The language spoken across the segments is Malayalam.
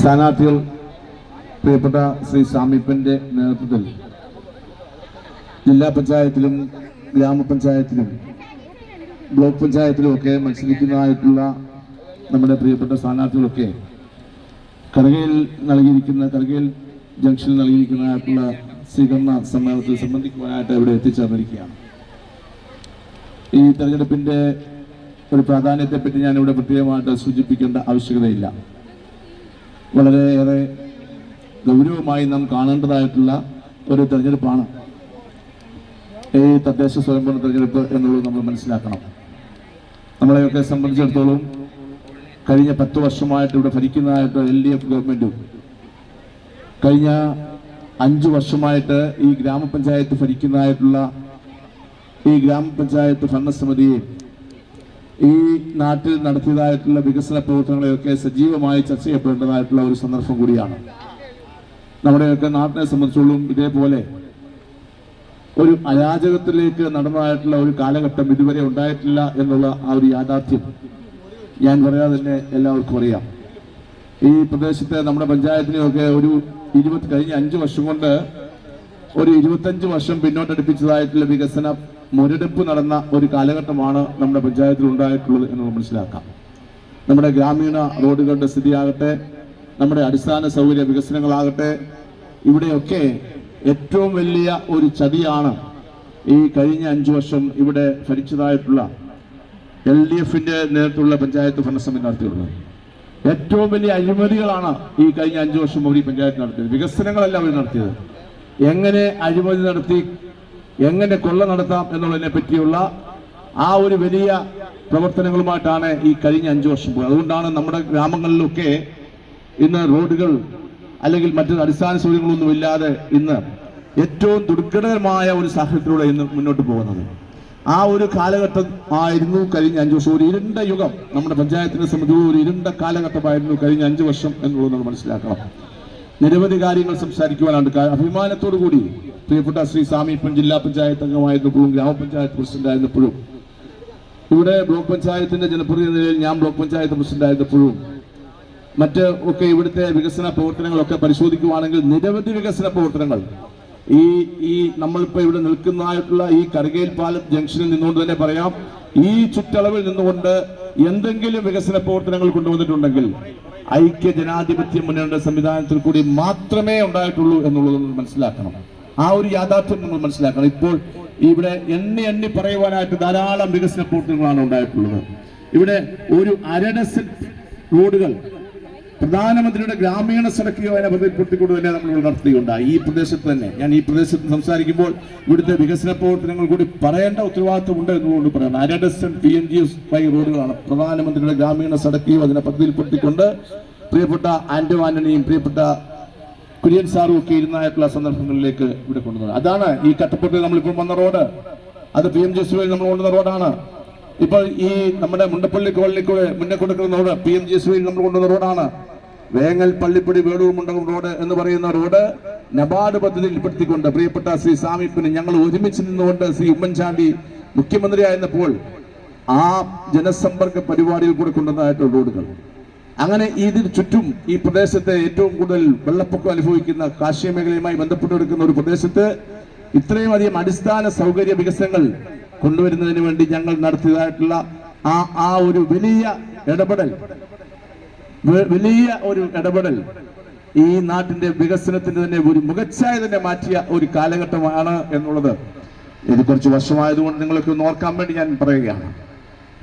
സ്ഥാനാർത്ഥികൾ പ്രിയപ്പെട്ട ശ്രീ സാമീപ്പന്റെ നേതൃത്വത്തിൽ ജില്ലാ പഞ്ചായത്തിലും ഗ്രാമപഞ്ചായത്തിലും ബ്ലോക്ക് പഞ്ചായത്തിലും ഒക്കെ മത്സരിക്കുന്നതായിട്ടുള്ള നമ്മുടെ പ്രിയപ്പെട്ട സ്ഥാനാർത്ഥികളൊക്കെ കരകയിൽ നൽകിയിരിക്കുന്ന കരകയിൽ ജംഗ്ഷനിൽ നൽകിയിരിക്കുന്നതായിട്ടുള്ള സ്വീകരണ സമ്മേളനത്തിൽ സംബന്ധിക്കുവാനായിട്ട് ഇവിടെ എത്തിച്ചേർന്നിരിക്കുകയാണ്. ഈ തെരഞ്ഞെടുപ്പിന്റെ ഒരു പ്രാധാന്യത്തെപ്പറ്റി ഞാനിവിടെ പ്രത്യേകമായിട്ട് സൂചിപ്പിക്കേണ്ട ആവശ്യകതയില്ല. വളരെയേറെ ഗൗരവമായി നാം കാണേണ്ടതായിട്ടുള്ള ഒരു തെരഞ്ഞെടുപ്പാണ്. ഈ തദ്ദേശ സ്വയംഭരണ തെരഞ്ഞെടുപ്പ് എന്നുള്ളത് നമ്മൾ മനസ്സിലാക്കണം. നമ്മളെയൊക്കെ സംബന്ധിച്ചിടത്തോളം കഴിഞ്ഞ പത്ത് വർഷമായിട്ട് ഇവിടെ ഭരിക്കുന്നതായിട്ട് എൽ ഡി എഫ് ഗവൺമെന്റും കഴിഞ്ഞ അഞ്ച് വർഷമായിട്ട് ഈ ഗ്രാമപഞ്ചായത്ത് ഭരിക്കുന്നതായിട്ടുള്ള ഈ ഗ്രാമപഞ്ചായത്ത് ഭരണസമിതിയെ ഈ നാട്ടിൽ നടത്തിയതായിട്ടുള്ള വികസന പ്രവർത്തനങ്ങളെയൊക്കെ സജീവമായി ചർച്ച ചെയ്യപ്പെടേണ്ടതായിട്ടുള്ള ഒരു സന്ദർഭം കൂടിയാണ്. നമ്മുടെയൊക്കെ നാട്ടിനെ സംബന്ധിച്ചോളം ഇതേപോലെ ഒരു അരാജകത്തിലേക്ക് നടന്നതായിട്ടുള്ള ഒരു കാലഘട്ടം ഇതുവരെ ഉണ്ടായിട്ടില്ല എന്നുള്ള ആ ഒരു യാഥാർത്ഥ്യം ഞാൻ പറയാതെ തന്നെ എല്ലാവർക്കും അറിയാം. ഈ പ്രദേശത്തെ നമ്മുടെ പഞ്ചായത്തിനെയൊക്കെ ഒരു ഇരുപത്തി കഴിഞ്ഞ അഞ്ച് വർഷം കൊണ്ട് ഒരു ഇരുപത്തഞ്ച് വർഷം പിന്നോട്ടടുപ്പിച്ചതായിട്ടുള്ള വികസന മുരടിപ്പ് നടന്ന ഒരു കാലഘട്ടമാണ് നമ്മുടെ പഞ്ചായത്തിൽ ഉണ്ടായിട്ടുള്ളത് എന്ന് നമ്മൾ മനസ്സിലാക്കാം. നമ്മുടെ ഗ്രാമീണ റോഡുകളുടെ സ്ഥിതിയാകട്ടെ നമ്മുടെ അടിസ്ഥാന സൗകര്യ വികസനങ്ങളാകട്ടെ ഇവിടെയൊക്കെ ഏറ്റവും വലിയ ഒരു ചതിയാണ് ഈ കഴിഞ്ഞ അഞ്ചു വർഷം ഇവിടെ ഭരിച്ചതായിട്ടുള്ള എൽ ഡി എഫിന്റെ നേതൃത്വമുള്ള പഞ്ചായത്ത് ഭരണസമിതി നടത്തിയിട്ടുള്ളത്. ഏറ്റവും വലിയ അഴിമതികളാണ് ഈ കഴിഞ്ഞ അഞ്ചു വർഷം അവർ ഈ പഞ്ചായത്ത് നടത്തിയത്. വികസനങ്ങളല്ല അവർ നടത്തിയത്. എങ്ങനെ അഴിമതി നടത്തി എങ്ങനെ കൊള്ള നടത്താം എന്നുള്ളതിനെ പറ്റിയുള്ള ആ ഒരു വലിയ പ്രവർത്തനങ്ങളുമായിട്ടാണ് ഈ കഴിഞ്ഞ അഞ്ചു വർഷം പോയത്. അതുകൊണ്ടാണ് നമ്മുടെ ഗ്രാമങ്ങളിലൊക്കെ ഇന്ന് റോഡുകൾ അല്ലെങ്കിൽ മറ്റു അടിസ്ഥാന സൗകര്യങ്ങളൊന്നും ഇല്ലാതെ ഇന്ന് ഏറ്റവും ദുർഘടകരമായ ഒരു സാഹചര്യത്തിലൂടെ ഇന്ന് മുന്നോട്ട് പോകുന്നത്. ആ ഒരു കാലഘട്ടം ആയിരുന്നു കഴിഞ്ഞ അഞ്ചു വർഷം. ഒരു ഇരുണ്ട യുഗം. നമ്മുടെ പഞ്ചായത്തിനെ സംബന്ധിച്ച് ഒരു ഇരുണ്ട കാലഘട്ടമായിരുന്നു കഴിഞ്ഞ അഞ്ചു വർഷം എന്നുള്ളത് നമ്മൾ മനസ്സിലാക്കണം. നിരവധി കാര്യങ്ങൾ സംസാരിക്കുവാനാണ്. അഭിമാനത്തോടു കൂടി പ്രിയപ്പെട്ട ശ്രീ സാമീപ്പൻ ജില്ലാ പഞ്ചായത്ത് അംഗമായിരുന്നപ്പോഴും ഗ്രാമപഞ്ചായത്ത് പ്രസിഡന്റ് ആയിരുന്നപ്പോഴും ഇവിടെ ബ്ലോക്ക് പഞ്ചായത്തിന്റെ ജനപ്രതിനിധി നിലയിൽ ഞാൻ ബ്ലോക്ക് പഞ്ചായത്ത് പ്രസിഡന്റ് ആയിരുന്നപ്പോഴും മറ്റ് ഒക്കെ ഇവിടുത്തെ വികസന പ്രവർത്തനങ്ങളൊക്കെ പരിശോധിക്കുവാണെങ്കിൽ നിരവധി വികസന പ്രവർത്തനങ്ങൾ. ഈ ഈ നമ്മളിപ്പോ ഇവിടെ നിൽക്കുന്നതായിട്ടുള്ള ഈ കറുകയിൽ പാലം ജംഗ്ഷനിൽ നിന്നുകൊണ്ട് തന്നെ പറയാം. ഈ ചുറ്റളവിൽ നിന്നുകൊണ്ട് എന്തെങ്കിലും വികസന പ്രവർത്തനങ്ങൾ കൊണ്ടുവന്നിട്ടുണ്ടെങ്കിൽ ഐക്യ ജനാധിപത്യ മുന്നണിയുടെ സംവിധാനത്തിൽ കൂടി മാത്രമേ ഉണ്ടായിട്ടുള്ളൂ എന്നുള്ളത് മനസ്സിലാക്കണം. ആ ഒരു യാഥാർത്ഥ്യം നമ്മൾ മനസ്സിലാക്കണം. ഇപ്പോൾ ഇവിടെ എണ്ണി എണ്ണി പറയുവാനായിട്ട് ധാരാളം വികസന പ്രവർത്തനങ്ങളാണ് ഉണ്ടായിട്ടുള്ളത്. ഇവിടെ ഒരു അരഡസൻ റോഡുകൾ പ്രധാനമന്ത്രിയുടെ ഗ്രാമീണ സടക്ക് യോജന പദ്ധതിപ്പെടുത്തിക്കൊണ്ട് തന്നെ നമ്മൾ നടത്തുകയുണ്ടായി. ഈ പ്രദേശത്ത് തന്നെ. ഞാൻ ഈ പ്രദേശത്ത് സംസാരിക്കുമ്പോൾ ഇവിടുത്തെ വികസന പ്രവർത്തനങ്ങൾ കൂടി പറയേണ്ട ഉത്തരവാദിത്വം ഉണ്ട് എന്നുകൊണ്ട് പറയണം. അരഡസൺ P N G S Y റോഡുകളാണ് പ്രധാനമന്ത്രിയുടെ ഗ്രാമീണ സടക്ക് യോജന പദ്ധതിയിൽപ്പെടുത്തിക്കൊണ്ട് പ്രിയപ്പെട്ട ആന്റോ ആന്റണിയും പ്രിയപ്പെട്ട കുര്യൻ സാറും ഒക്കെ ഇരുന്നായിട്ടുള്ള സന്ദർഭങ്ങളിലേക്ക് ഇവിടെ കൊണ്ടുവന്നത്. അതാണ് ഈ കട്ടപ്പുറത്തിൽ നമ്മളിപ്പോൾ വന്ന റോഡ്. അത് പി എം ജി നമ്മൾ കൊണ്ടുവന്ന റോഡാണ്. ഇപ്പോൾ ഈ നമ്മുടെ മുണ്ടപ്പള്ളി കോളനിക്കൂടെ മുന്നേ കൊടുക്കുന്ന റോഡ് പി എം ജി നമ്മൾ കൊണ്ടുവന്ന റോഡാണ്. വേങ്ങൽ പള്ളിപ്പടി വേളൂർ മുണ്ടകം റോഡ് എന്ന് പറയുന്ന റോഡ് നബാർഡ് പദ്ധതിയിൽപ്പെടുത്തിക്കൊണ്ട് പ്രിയപ്പെട്ട ശ്രീ സാമീപ്പിന് ഞങ്ങൾ ഒരുമിച്ച് നിന്നുകൊണ്ട് ശ്രീ ഉമ്മൻചാണ്ടി മുഖ്യമന്ത്രിയായിരുന്നപ്പോൾ ആ ജനസമ്പർക്ക പരിപാടിയിൽ കൂടെ കൊണ്ടുവന്നതായിട്ടുള്ള റോഡുകൾ. അങ്ങനെ ഇതിന് ചുറ്റും ഈ പ്രദേശത്തെ ഏറ്റവും കൂടുതൽ വെള്ളപ്പൊക്കം അനുഭവിക്കുന്ന കാർഷിക മേഖലയുമായി ബന്ധപ്പെട്ട് കിടക്കുന്ന ഒരു പ്രദേശത്ത് ഇത്രയും അധികം അടിസ്ഥാന സൗകര്യ വികസനങ്ങൾ കൊണ്ടുവരുന്നതിന് വേണ്ടി ഞങ്ങൾ നടത്തിയതായിട്ടുള്ള ആ ആ ഒരു വലിയ ഇടപെടൽ വലിയ ഒരു ഇടപെടൽ ഈ നാട്ടിന്റെ വികസനത്തിന്റെ തന്നെ ഒരു മുഖച്ഛായ തന്നെ മാറ്റിയ ഒരു കാലഘട്ടമാണ് എന്നുള്ളത്. ഇത് കുറച്ച് വർഷമായതുകൊണ്ട് നിങ്ങൾക്ക് ഒന്ന് ഓർക്കാൻ വേണ്ടി ഞാൻ പറയുകയാണ്.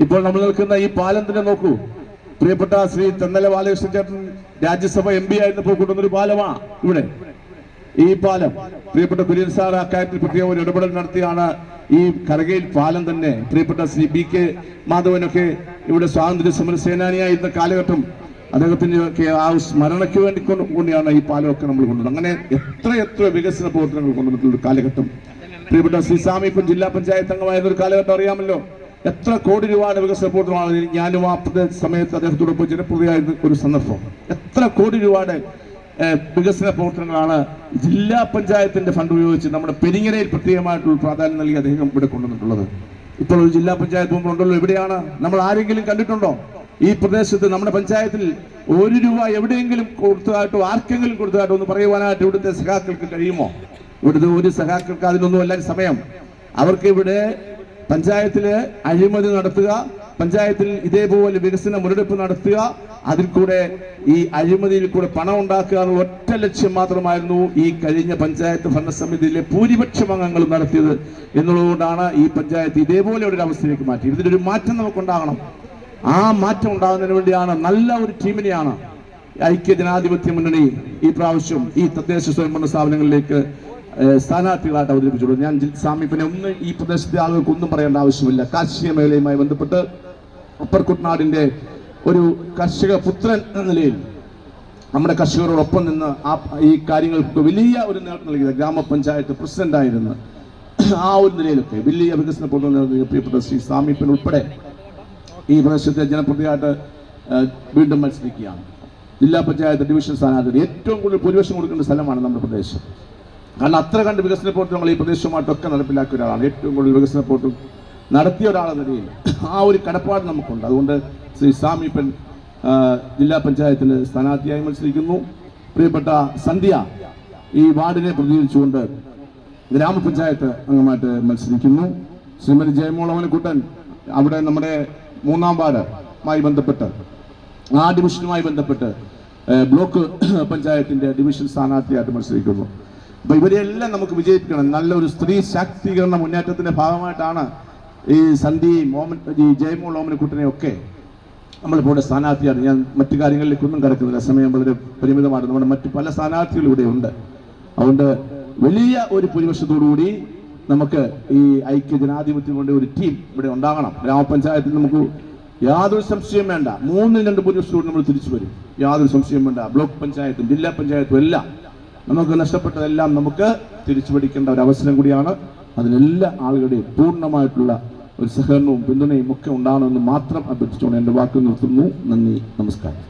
ഇപ്പോൾ നമ്മൾ നിൽക്കുന്ന ഈ പാലം തന്നെ നോക്കൂ. പ്രിയപ്പെട്ട ശ്രീ തെന്നല ബാലകൃഷ്ണൻ ചേട്ടൻ രാജ്യസഭ എം പി ആയിരുന്നപ്പോൾ കൊണ്ടുവന്നൊരു പാലമാണ് ഇവിടെ. ഈ പാലം. പ്രിയപ്പെട്ട കുര്യൻ സാർ അക്കാര്യത്തിൽ പ്രത്യേക ഒരു ഇടപെടൽ നടത്തിയാണ്. ഈ കരകയിൽ പാലം തന്നെ. പ്രിയപ്പെട്ട ശ്രീ ബി കെ മാധവനൊക്കെ ഇവിടെ സ്വാതന്ത്ര്യ സമര സേനാനിയായിരുന്ന കാലഘട്ടം അദ്ദേഹത്തിന്റെ ഒക്കെ ആ സ്മരണയ്ക്ക് വേണ്ടി കൊണ്ട് കൊണ്ടാണ് ഈ പാലമൊക്കെ നമ്മൾ കൊണ്ടുവന്നത്. അങ്ങനെ എത്ര എത്ര വികസന പ്രവർത്തനങ്ങൾ കൊണ്ടുവന്നിട്ടുള്ള ഒരു കാലഘട്ടം. പ്രിയപ്പെട്ട ശ്രീ സ്വാമി ഇപ്പം ജില്ലാ പഞ്ചായത്ത് അംഗമായിരുന്ന ഒരു കാലഘട്ടം അറിയാമല്ലോ. എത്ര കോടി രൂപയുടെ വികസന പ്രവർത്തനമാണ് ഞാനും ആ സമയത്ത് അദ്ദേഹത്തോടൊപ്പം ജനപ്രതിയായിരുന്ന ഒരു സന്ദർഭം. എത്ര കോടി രൂപയുടെ വികസന പ്രവർത്തനങ്ങളാണ് ജില്ലാ പഞ്ചായത്തിന്റെ ഫണ്ട് ഉപയോഗിച്ച് നമ്മുടെ പെരിങ്ങരയിൽ പ്രത്യേകമായിട്ടുള്ള പ്രാധാന്യം നൽകി അദ്ദേഹം ഇവിടെ കൊണ്ടുവന്നിട്ടുള്ളത്. ഇപ്പോൾ ഒരു ജില്ലാ പഞ്ചായത്ത് മുമ്പ് ഉണ്ടല്ലോ എവിടെയാണ് നമ്മൾ ആരെങ്കിലും കണ്ടിട്ടുണ്ടോ? ഈ പ്രദേശത്ത് നമ്മുടെ പഞ്ചായത്തിൽ ഒരു രൂപ എവിടെയെങ്കിലും കൊടുത്തതായിട്ടോ ആർക്കെങ്കിലും കൊടുത്തതായിട്ടോ ഒന്ന് പറയുവാനായിട്ട് ഇവിടുത്തെ സഖാക്കൾക്ക് കഴിയുമോ? ഇവിടുത്തെ ഒരു സഖാക്കൾക്ക് അതിനൊന്നും അല്ല സമയം. അവർക്ക് ഇവിടെ പഞ്ചായത്തിൽ അഴിമതി നടത്തുക പഞ്ചായത്തിൽ ഇതേപോലെ വികസന മുരടിപ്പ് നടത്തുക അതിൽ കൂടെ ഈ അഴിമതിയിൽ കൂടെ പണം ഉണ്ടാക്കുക എന്ന ഒറ്റ ലക്ഷ്യം മാത്രമായിരുന്നു ഈ കഴിഞ്ഞ പഞ്ചായത്ത് ഭരണസമിതിയിലെ ഭൂരിപക്ഷം അംഗങ്ങൾ നടത്തിയത് എന്നുള്ളതുകൊണ്ടാണ് ഈ പഞ്ചായത്ത് ഇതേപോലെ ഒരു അവസ്ഥയിലേക്ക് മാറ്റി ഇതിലൊരു മാറ്റം നമുക്ക് നമുക്കുണ്ടാകണം. ആ മാറ്റം ഉണ്ടാകുന്നതിന് വേണ്ടിയാണ് നല്ല ഒരു ടീമിനെയാണ് ഐക്യ ജനാധിപത്യ മുന്നണി ഈ പ്രാവശ്യം ഈ തദ്ദേശ സ്വയംഭരണ സ്ഥാപനങ്ങളിലേക്ക് സ്ഥാനാർത്ഥികളായിട്ട് അവതരിപ്പിച്ചുള്ളൂ. ഞാൻ ജിൽ- സാമീപിനെ ഒന്നും ഈ പ്രദേശത്തെ ആളുകൾക്ക് ഒന്നും പറയേണ്ട ആവശ്യമില്ല. കാർഷിക മേഖലയുമായി ബന്ധപ്പെട്ട് അപ്പർ കുട്ടനാടിന്റെ ഒരു കർഷക പുത്രൻ എന്ന നിലയിൽ നമ്മുടെ കർഷകരോടൊപ്പം നിന്ന് ആ ഈ കാര്യങ്ങൾക്ക് വലിയ ഒരു നേട്ടം നൽകിയത് ഗ്രാമപഞ്ചായത്ത് പ്രസിഡന്റായിരുന്നു ആ ഒരു നിലയിലൊക്കെ വലിയ വികസന പ്രവർത്തനം പ്രിയപ്പെട്ട ശ്രീ സാമീപ്പൻ ഉൾപ്പെടെ ഈ പ്രദേശത്തെ ജനപ്രതിയായിട്ട് വീണ്ടും മത്സരിക്കുകയാണ്. ജില്ലാ പഞ്ചായത്ത് ഡിവിഷൻ സ്ഥാനാർത്ഥി ഏറ്റവും കൂടുതൽ ഭൂരിപക്ഷം കൊടുക്കേണ്ട സ്ഥലമാണ് നമ്മുടെ പ്രദേശം. കാരണം അത്ര കണ്ട് വികസന പ്രവർത്തനങ്ങൾ ഈ പ്രദേശവുമായിട്ടൊക്കെ നടപ്പിലാക്കിയ ഒരാളാണ്. ഏറ്റവും കൂടുതൽ വികസന പ്രവർത്തനം നടത്തിയ ഒരാളെന്ന നിലയിൽ ആ ഒരു കടപ്പാട് നമുക്കുണ്ട്. അതുകൊണ്ട് ശ്രീ സാമീപ്പൻ ജില്ലാ പഞ്ചായത്തിൽ സ്ഥാനാർത്ഥിയായി മത്സരിക്കുന്നു. പ്രിയപ്പെട്ട സന്ധ്യ ഈ വാർഡിനെ പ്രതിനിധിച്ചുകൊണ്ട് ഗ്രാമപഞ്ചായത്ത് അംഗമായിട്ട് മത്സരിക്കുന്നു. ശ്രീമതി ജയമോളവനക്കുട്ടൻ അവിടെ നമ്മുടെ മൂന്നാം വാർഡുമായി ബന്ധപ്പെട്ട് ആ ഡിവിഷനുമായി ബന്ധപ്പെട്ട് ബ്ലോക്ക് പഞ്ചായത്തിന്റെ ഡിവിഷൻ സ്ഥാനാർത്ഥിയായിട്ട് മത്സരിക്കുന്നു. അപ്പൊ ഇവരെല്ലാം നമുക്ക് വിജയിപ്പിക്കണം. നല്ലൊരു സ്ത്രീ ശാക്തീകരണ മുന്നേറ്റത്തിന്റെ ഭാഗമായിട്ടാണ് ഈ സന്ധി മോമൻ ഈ ജയമോൾ ഓമനക്കുട്ടനെ ഒക്കെ നമ്മളിപ്പോൾ സ്ഥാനാർത്ഥിയാണ്. ഞാൻ മറ്റു കാര്യങ്ങളിലേക്കൊന്നും കിടക്കുന്നില്ല. സമയം വളരെ പരിമിതമാണ് നമ്മുടെ മറ്റു പല സ്ഥാനാർത്ഥികളും ഇവിടെ ഉണ്ട്. അതുകൊണ്ട് വലിയ ഒരു ഭൂരിപക്ഷത്തോടുകൂടി നമുക്ക് ഈ ഐക്യ ജനാധിപത്യം കൊണ്ട് ഒരു ടീം ഇവിടെ ഉണ്ടാകണം. ഗ്രാമപഞ്ചായത്തിൽ നമുക്ക് യാതൊരു സംശയം വേണ്ട. മൂന്നിൽ രണ്ട് ഭൂരിപക്ഷത്തോട് നമ്മൾ തിരിച്ചു വരും. യാതൊരു സംശയം വേണ്ട. ബ്ലോക്ക് പഞ്ചായത്തും ജില്ലാ പഞ്ചായത്തും എല്ലാം നമുക്ക് നഷ്ടപ്പെട്ടതെല്ലാം നമുക്ക് തിരിച്ചു പിടിക്കേണ്ട ഒരു അവസരം കൂടിയാണ്. അതിനെല്ലാ ആളുകളുടെയും പൂർണമായിട്ടുള്ള ഒരു സഹകരണവും പിന്തുണയും ഒക്കെ ഉണ്ടാകണമെന്ന് മാത്രം അഭ്യർത്ഥിച്ചുകൊണ്ട് എന്റെ വാക്ക് നിർത്തുന്നു. നന്ദി നമസ്കാരം.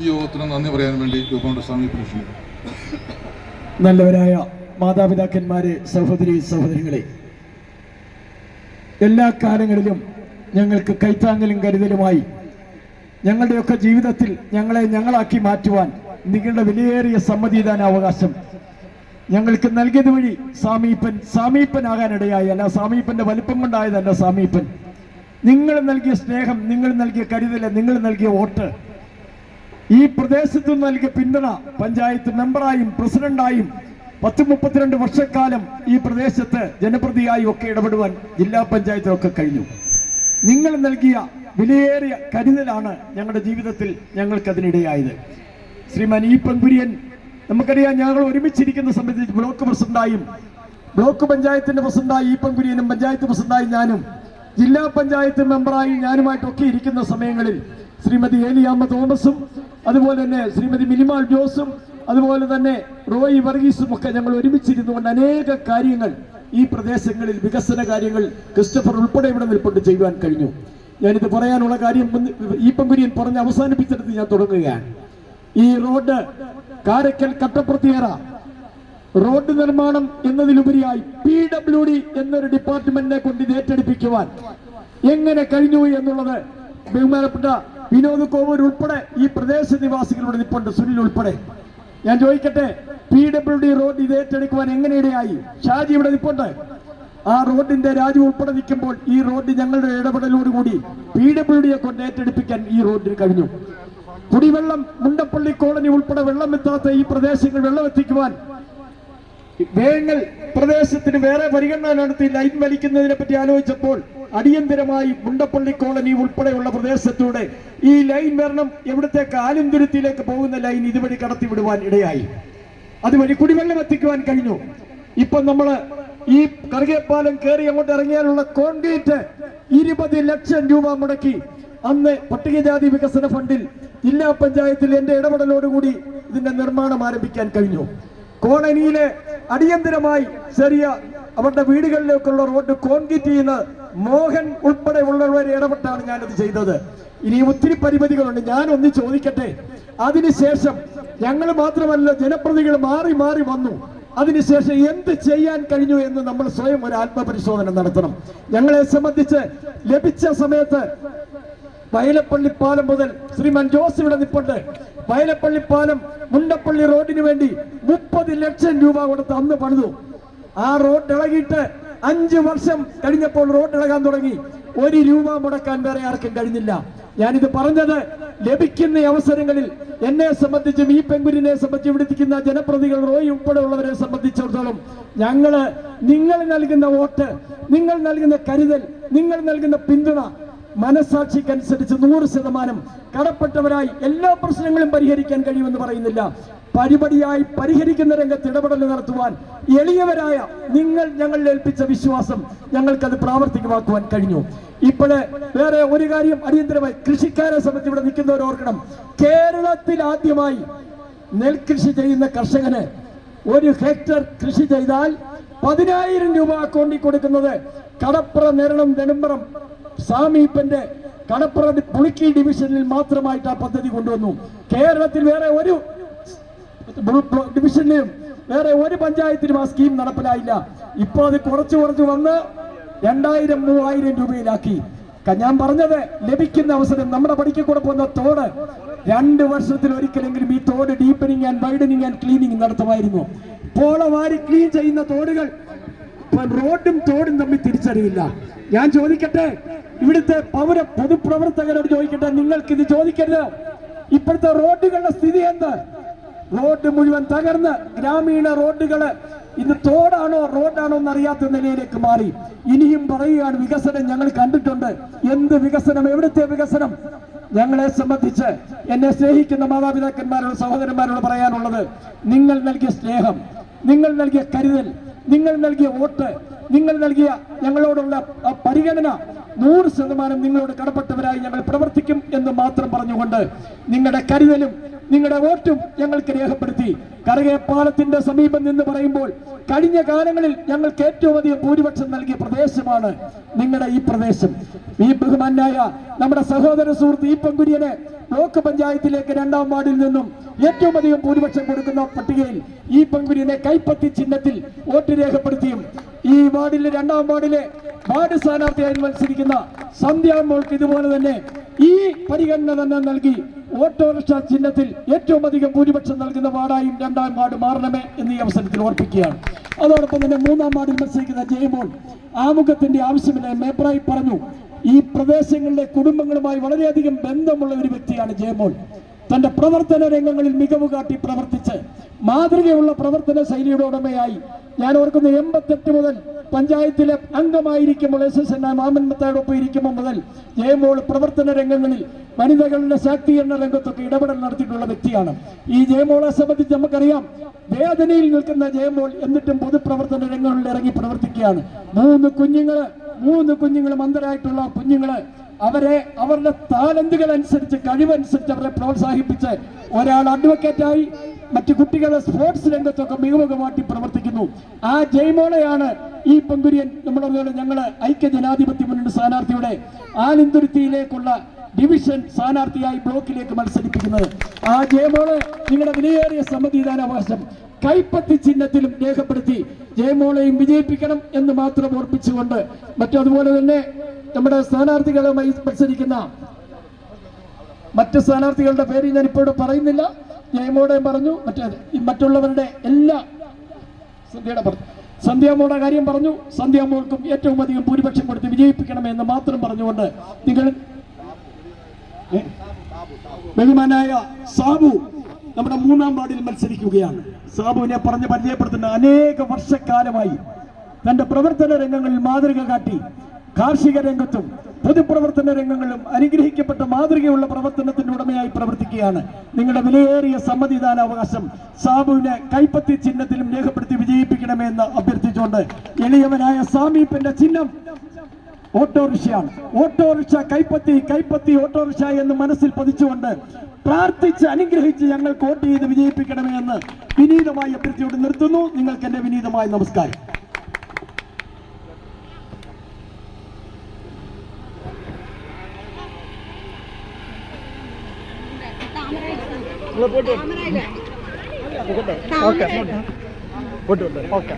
ഈ യോഗത്തിന് നന്ദി പറയാൻ വേണ്ടി നല്ലവരായ മാതാപിതാക്കന്മാരെ സഹോദരി സഹോദരങ്ങളെ എല്ലാ കാലങ്ങളിലും ഞങ്ങൾക്ക് കൈത്താങ്ങലും കരുതലുമായി ഞങ്ങളുടെയൊക്കെ ജീവിതത്തിൽ ഞങ്ങളെ ഞങ്ങളാക്കി മാറ്റുവാൻ നിങ്ങളുടെ വിലയേറിയ സമ്മതിദാനാവകാശം ഞങ്ങൾക്ക് നൽകിയത് വഴി സാമീപ്പൻ സാമീപ്പനാകാനിടയായി അല്ല സാമീപ്പന്റെ വലിപ്പം കൊണ്ടായതല്ല സാമീപ്പൻ നിങ്ങൾ നൽകിയ സ്നേഹം നിങ്ങൾ നൽകിയ കരുതൽ നിങ്ങൾ നൽകിയ വോട്ട് ഈ പ്രദേശത്തു നൽകിയ പിന്തുണ പഞ്ചായത്ത് മെമ്പറായും പ്രസിഡന്റായും പത്ത് മുപ്പത്തിരണ്ട് വർഷക്കാലം ഈ പ്രദേശത്ത് ജനപ്രതിയായും ഒക്കെ ഇടപെടുവാൻ ജില്ലാ പഞ്ചായത്തിലൊക്കെ കഴിഞ്ഞു. നിങ്ങൾ നൽകിയ വിലയേറിയ കരുതലാണ് ഞങ്ങളുടെ ജീവിതത്തിൽ ഞങ്ങൾക്ക് അതിനിടയായത് ശ്രീമാൻ ഈ പെൺകുര്യൻ നമുക്കറിയാം ഞങ്ങൾ ഒരുമിച്ചിരിക്കുന്ന സംബന്ധിച്ച് ബ്ലോക്ക് പ്രസിഡന്റായും ബ്ലോക്ക് പഞ്ചായത്തിന്റെ പ്രസിഡന്റായി ഈ പെൺകുര്യനും പഞ്ചായത്ത് പ്രസിഡന്റായി ഞാനും ജില്ലാ പഞ്ചായത്ത് മെമ്പറായി ഞാനുമായിട്ടൊക്കെ ഇരിക്കുന്ന സമയങ്ങളിൽ ശ്രീമതി ഏലിയാമ്മ തോമസും അതുപോലെ തന്നെ ശ്രീമതി മിനിമാൾ ജോസും അതുപോലെ തന്നെ റോയി വർഗീസും ഒക്കെ ഞങ്ങൾ ഒരുമിച്ചിരുന്നു കൊണ്ട് അനേക കാര്യങ്ങൾ ഈ പ്രദേശങ്ങളിൽ വികസന കാര്യങ്ങൾ ക്രിസ്റ്റഫർ ഉൾപ്പെടെ ഇവിടെ നിൽപ്പുണ്ട് ചെയ്യുവാൻ കഴിഞ്ഞു. ഞാനിത് പറയാനുള്ള കാര്യം ഈ പെൺകുര്യൻ പറഞ്ഞ് അവസാനിപ്പിച്ചെടുത്ത് ഞാൻ തുടങ്ങുകയാണ്. ഈ റോഡ് കാരക്കൽ കട്ടപ്പുറത്തിയേറ. റോഡ് നിർമ്മാണം എന്നതിലുപരിയായി പി ഡബ്ല്യു ഡി എന്നൊരു ഡിപ്പാർട്ട്മെന്റിനെ കൊണ്ട് ഇത് ഏറ്റെടുപ്പിക്കുവാൻ എങ്ങനെ കഴിഞ്ഞു എന്നുള്ളത് ബഹുമാനപ്പെട്ട വിനോദ് കോവൂർ ഉൾപ്പെടെ ഈ പ്രദേശ നിവാസികളോട് നിപ്പുണ്ട് സുനിൽ ഉൾപ്പെടെ. ഞാൻ ചോദിക്കട്ടെ പി ഡബ്ല്യു ഡി റോഡ് ഇത് ഏറ്റെടുക്കുവാൻ എങ്ങനെയായി ഷാജി ഇവിടെ നിപ്പുണ്ട്. ആ റോഡിന്റെ രാജു ഉൾപ്പെടെ നിൽക്കുമ്പോൾ ഈ റോഡ് ഞങ്ങളുടെ ഇടപെടലോടുകൂടി പി ഡബ്ല്യു ഡിയെ കൊണ്ട് ഏറ്റെടുപ്പിക്കാൻ ഈ റോഡിന് കഴിഞ്ഞു. കുടിവെള്ളം മുണ്ടപ്പള്ളി കോളനി ഉൾപ്പെടെ വെള്ളം എത്താത്ത ഈ പ്രദേശങ്ങൾ വെള്ളം എത്തിക്കുവാൻ വേങ്ങൽ പ്രദേശത്തിന് വേറെ പരിഗണന നടത്തി ലൈൻ വലിക്കുന്നതിനെ പറ്റി ആലോചിച്ചപ്പോൾ അടിയന്തിരമായി മുണ്ടപ്പള്ളി കോളനി ഉൾപ്പെടെയുള്ള പ്രദേശത്തൂടെ ഈ ലൈൻ വരണം എവിടത്തേക്ക് ആലുംതുരുത്തിയിലേക്ക് പോകുന്ന ലൈൻ ഇതുവഴി കടത്തിവിടുവാൻ ഇടയായി. അതുവഴി കുടിവെള്ളം എത്തിക്കുവാൻ കഴിഞ്ഞു. ഇപ്പൊ നമ്മൾ ഈ കറുകേപ്പാലം കയറി അങ്ങോട്ട് ഇറങ്ങിയാലുള്ള കോൺക്രീറ്റ് ഇരുപത് ലക്ഷം രൂപ മുടക്കി അന്ന് പട്ടികജാതി വികസന ഫണ്ടിൽ ജില്ലാ പഞ്ചായത്തിൽ എന്റെ ഇടപെടലോടുകൂടി ഇതിന്റെ നിർമ്മാണം ആരംഭിക്കാൻ കഴിഞ്ഞു. കോളനിയിലെ അടിയന്തരമായി ചെറിയ അവരുടെ വീടുകളിലേക്കുള്ള റോഡ് കോൺക്രീറ്റ് ചെയ്യുന്ന മോഹൻ ഉൾപ്പെടെ ഉള്ളവരെ ഇടപെട്ടാണ് ഞാനത് ചെയ്തത്. ഇനി ഒത്തിരി പരിമിതികളുണ്ട്. ഞാൻ ഒന്ന് ചോദിക്കട്ടെ? അതിനുശേഷം ഞങ്ങൾ മാത്രമല്ല ജനപ്രതികൾ മാറി മാറി വന്നു. അതിനുശേഷം എന്ത് ചെയ്യാൻ കഴിഞ്ഞു എന്ന് നമ്മൾ സ്വയം ഒരു ആത്മപരിശോധന നടത്തണം. ഞങ്ങളെ സംബന്ധിച്ച് ലഭിച്ച സമയത്ത് വയലപ്പള്ളി പാലം മുതൽ ശ്രീമൻ ജോസ് ഇവിടെ നിപ്പുണ്ട്. വയലപ്പള്ളി പാലം മുണ്ടപ്പള്ളി റോഡിന് വേണ്ടി മുപ്പത് ലക്ഷം രൂപ കൊടുത്ത് അന്ന് പണിതു. ആ റോഡ് ഇളകിയിട്ട് അഞ്ച് വർഷം കഴിഞ്ഞപ്പോൾ റോഡ് ഇളകാൻ തുടങ്ങി. ഒരു രൂപ മുടക്കാൻ വേറെ ആർക്കും കഴിഞ്ഞില്ല. ഞാനിത് പറഞ്ഞത് ലഭിക്കുന്ന അവസരങ്ങളിൽ എന്നെ സംബന്ധിച്ചും ഈ പെങ്കുരിനെ സംബന്ധിച്ച് ഇവിടെ ഇരിക്കുന്ന ജനപ്രതികൾ റോയി ഉൾപ്പെടെയുള്ളവരെ സംബന്ധിച്ചിടത്തോളം ഞങ്ങൾ നിങ്ങൾ നൽകുന്ന വോട്ട് നിങ്ങൾ നൽകുന്ന കരുതൽ നിങ്ങൾ നൽകുന്ന പിന്തുണ മനസാക്ഷിക്കനുസരിച്ച് നൂറ് ശതമാനം കടപ്പെട്ടവരായി എല്ലാ പ്രശ്നങ്ങളും പരിഹരിക്കാൻ കഴിയുമെന്ന് പറയുന്നില്ല. പരിപടിയായി പരിഹരിക്കുന്ന രംഗത്ത് ഇടപെടൽ നടത്തുവാൻ എളിയവരായ നിങ്ങൾ ഞങ്ങൾ ഏൽപ്പിച്ച വിശ്വാസം ഞങ്ങൾക്കത് പ്രാവർത്തികമാക്കുവാൻ കഴിഞ്ഞു. ഇപ്പോഴ് വേറെ ഒരു കാര്യം അടിയന്തരമായി കൃഷിക്കാരെ സംബന്ധിച്ച് ഇവിടെ നിൽക്കുന്നവർ ഓർക്കണം. കേരളത്തിൽ ആദ്യമായി നെൽകൃഷി ചെയ്യുന്ന കർഷകന് ഒരു ഹെക്ടർ കൃഷി ചെയ്താൽ പതിനായിരം രൂപ അക്കൗണ്ടിൽ കൊടുക്കുന്നത് കടപ്പുറ നേരണം നെടുമ്പറം സാമീപ്പന്റെ കടപ്പുറ പുളിക്കി ഡിവിഷനിൽ മാത്രമായിട്ട് ആ പദ്ധതി കൊണ്ടുവന്നു. കേരളത്തിൽ വേറെ ഒരു ഡിവിഷനിലും വേറെ ഒരു പഞ്ചായത്തിനും ആ സ്കീം നടപ്പിലായില്ല. ഇപ്പോൾ അത് കുറച്ച് കുറച്ച് വന്ന് രണ്ടായിരം മൂവായിരം രൂപയിലാക്കി. ഞാൻ പറഞ്ഞത് ലഭിക്കുന്ന അവസരം നമ്മുടെ പഠിക്ക കൂടെ പോകുന്ന തോട് രണ്ട് വർഷത്തിൽ ഒരിക്കലെങ്കിലും ഈ തോട് deepening and widening and cleaning നടത്തുമായിരുന്നു. പോള വാരി ക്ലീൻ ചെയ്യുന്ന തോടുകൾ ഇപ്പൊ റോഡും തോടും തമ്മിൽ തിരിച്ചറിയില്ല. ഞാൻ ചോദിക്കട്ടെ? ഇവിടുത്തെ പൗര പൊതുപ്രവർത്തകരോട് ചോദിക്കട്ടെ? നിങ്ങൾക്ക് ഇത് ചോദിക്കരുത്. ഇപ്പോഴത്തെ റോഡുകളുടെ സ്ഥിതി എന്ത്? റോഡ് മുഴുവൻ തകർന്ന് ഗ്രാമീണ റോഡുകൾ ഇന്ന് തോടാണോ റോഡാണോ എന്നറിയാത്ത നിലയിലേക്ക് മാറി. ഇനിയും പറയുകയാണ് വികസനം ഞങ്ങൾ കണ്ടിട്ടുണ്ട്. എന്ത് വികസനം? എവിടുത്തെ വികസനം? ഞങ്ങളെ സംബന്ധിച്ച് എന്നെ സ്നേഹിക്കുന്ന മാതാപിതാക്കന്മാരോട് സഹോദരന്മാരോട് പറയാനുള്ളത് നിങ്ങൾ നൽകിയ സ്നേഹം നിങ്ങൾ നൽകിയ കരുതൽ നിങ്ങൾ നൽകിയ വോട്ട് നിങ്ങൾ നൽകിയ ഞങ്ങളോടുള്ള പരിഗണന നൂറ് ശതമാനം നിങ്ങളോട് കടപ്പെട്ടവരായി ഞങ്ങൾ പ്രവർത്തിക്കും എന്ന് മാത്രം പറഞ്ഞുകൊണ്ട് നിങ്ങളുടെ കരുതലും നിങ്ങളുടെ വോട്ടും ഞങ്ങൾക്ക് രേഖപ്പെടുത്തി. കരകേപ്പാലത്തിന്റെ സമീപം നിന്ന് പറയുമ്പോൾ കഴിഞ്ഞ കാലങ്ങളിൽ ഞങ്ങൾക്ക് ഏറ്റവും അധികം ഭൂരിപക്ഷം നൽകിയ പ്രദേശമാണ് നിങ്ങളുടെ ഈ പ്രദേശം. ഈ ബഹുമാനായ നമ്മുടെ സഹോദര സുഹൃത്ത് ഈ പെങ്കുര്യനെ ബ്ലോക്ക് പഞ്ചായത്തിലേക്ക് രണ്ടാം വാർഡിൽ നിന്നും ഏറ്റവും അധികം ഭൂരിപക്ഷം കൊടുക്കുന്ന പട്ടികയിൽ ഈ പെങ്കുര്യനെ കൈപ്പത്തി ചിഹ്നത്തിൽ വോട്ട് രേഖപ്പെടുത്തിയും ഈ വാർഡിലെ രണ്ടാം വാർഡിലെ വാർഡ് സ്ഥാനാർത്ഥിയായി മത്സരിക്കുന്ന സന്ധ്യ മോൾക്ക് ഇതുപോലെ തന്നെ ഈ പരിഗണന തന്നെ നൽകി ഓട്ടോറിക്ഷ ചിഹ്നത്തിൽ ഏറ്റവും അധികം ഭൂരിപക്ഷം നൽകുന്ന വാർഡായും രണ്ടാം വാർഡ് മാറണമേ എന്ന് ഈ അവസരത്തിൽ ഓർപ്പിക്കുകയാണ്. അതോടൊപ്പം തന്നെ മൂന്നാം വാർഡിൽ മത്സരിക്കുന്ന ജയമോൾ ആമുഖത്തിന്റെ ആവശ്യമില്ല മേപ്രായി പറഞ്ഞു. ഈ പ്രദേശങ്ങളിലെ കുടുംബങ്ങളുമായി വളരെയധികം ബന്ധമുള്ള ഒരു വ്യക്തിയാണ് ജയമോൾ. തന്റെ പ്രവർത്തന രംഗങ്ങളിൽ മികവ് കാട്ടി പ്രവർത്തിച്ച് മാതൃകയുള്ള പ്രവർത്തന ശൈലിയുടെ ഉടമയായി ഞാൻ ഓർക്കുന്ന എൺപത്തെട്ട് മുതൽ പഞ്ചായത്തിലെ അംഗമായിരിക്കുമ്പോൾ എസ് എസ് എൻ മാമൻമത്തായോടൊപ്പം ഇരിക്കുമ്പോൾ മുതൽ ജയമോൾ പ്രവർത്തന രംഗങ്ങളിൽ വനിതകളുടെ ശാക്തീകരണ രംഗത്തൊക്കെ ഇടപെടൽ നടത്തിയിട്ടുള്ള വ്യക്തിയാണ്. ഈ ജയമോളെ സംബന്ധിച്ച് നമുക്കറിയാം വേദനയിൽ നിൽക്കുന്ന ജയമോൾ എന്നിട്ടും പൊതുപ്രവർത്തന രംഗങ്ങളിൽ ഇറങ്ങി പ്രവർത്തിക്കുകയാണ്. മൂന്ന് കുഞ്ഞുങ്ങൾ മൂന്ന് കുഞ്ഞുങ്ങൾ മന്ദരായിട്ടുള്ള കുഞ്ഞുങ്ങൾ അവരെ അവരുടെ താലന്തുകൾ അനുസരിച്ച് കഴിവനുസരിച്ച് അവരെ പ്രോത്സാഹിപ്പിച്ച് ഒരാൾ അഡ്വക്കേറ്റ് ആയി മറ്റു കുട്ടികളെ സ്പോർട്സ് രംഗത്തൊക്കെ മികവുകമാറ്റി പ്രവർത്തിക്കുന്നു. ആ ജയ്മോളെയാണ് ഈ പെങ്കുര്യൻ നമ്മളോട് ഞങ്ങൾ ഐക്യ ജനാധിപത്യ മുന്നണി സ്ഥാനാർത്ഥിയുടെ ആലിന്തുരുത്തിയിലേക്കുള്ള ഡിവിഷൻ സ്ഥാനാർത്ഥിയായി ബ്ലോക്കിലേക്ക് മത്സരിപ്പിക്കുന്നത്. ആ ജയമോൾ നിങ്ങളുടെ വിലയേറിയ സമ്മതിദാനാവകാശം കൈപ്പത്തി ചിഹ്നത്തിലും രേഖപ്പെടുത്തി ജയമോളെയും വിജയിപ്പിക്കണം എന്ന് മാത്രം ഓർപ്പിച്ചുകൊണ്ട് മറ്റതുപോലെ തന്നെ നമ്മുടെ സ്ഥാനാർത്ഥികളുമായി മത്സരിക്കുന്ന മറ്റ് സ്ഥാനാർത്ഥികളുടെ പേര് ഞാൻ ഇപ്പോഴും പറയുന്നില്ല. ജയമോടെ പറഞ്ഞു മറ്റേ മറ്റുള്ളവരുടെ എല്ലാ സന്ധ്യയുടെ പറഞ്ഞു. സന്ധ്യാമോടെ കാര്യം പറഞ്ഞു. സന്ധ്യാമോൾക്കും ഏറ്റവും അധികം ഭൂരിപക്ഷം കൊടുത്ത് വിജയിപ്പിക്കണമെന്ന് മാത്രം പറഞ്ഞുകൊണ്ട് നിങ്ങൾ? ബഹുമാനായ സാബു നമ്മുടെ മൂന്നാം വാർഡിൽ മത്സരിക്കുകയാണ്. സാബുവിനെ പറഞ്ഞ് പരിചയപ്പെടുത്തുന്ന അനേക വർഷക്കാലമായി തന്റെ പ്രവർത്തന രംഗങ്ങളിൽ മാതൃക കാട്ടി കാർഷിക രംഗത്തും പൊതുപ്രവർത്തന രംഗങ്ങളിലും അനുഗ്രഹിക്കപ്പെട്ട മാതൃകയുള്ള പ്രവർത്തനത്തിന്റെ ഉടമയായി പ്രവർത്തിക്കുകയാണ്. നിങ്ങളുടെ വിലയേറിയ സമ്മതിദാനാവകാശം സാബുവിനെ കൈപ്പത്തി ചിഹ്നത്തിലും രേഖപ്പെടുത്തി വിജയിപ്പിക്കണമെന്ന് അഭ്യർത്ഥിച്ചുകൊണ്ട് എളിയവനായ സാമീപ്പിന്റെ ചിഹ്നം ഓട്ടോറിക്ഷയാണ്. ഓട്ടോറിക്ഷ കൈപ്പത്തി കൈപ്പത്തി ഓട്ടോറിക്ഷ എന്ന് മനസ്സിൽ പതിച്ചുകൊണ്ട് പ്രാർത്ഥിച്ച് അനുഗ്രഹിച്ച് ഞങ്ങൾ വോട്ട് ചെയ്ത് വിജയിപ്പിക്കണമേ എന്ന് വിനീതമായി അഭ്യർത്ഥിയോട് നിർത്തുന്നു. നിങ്ങൾക്ക് എന്റെ വിനീതമായ നമസ്കാരം. താമരയില്ല. ഓക്കെ. പോട്ട് ഓക്കെ.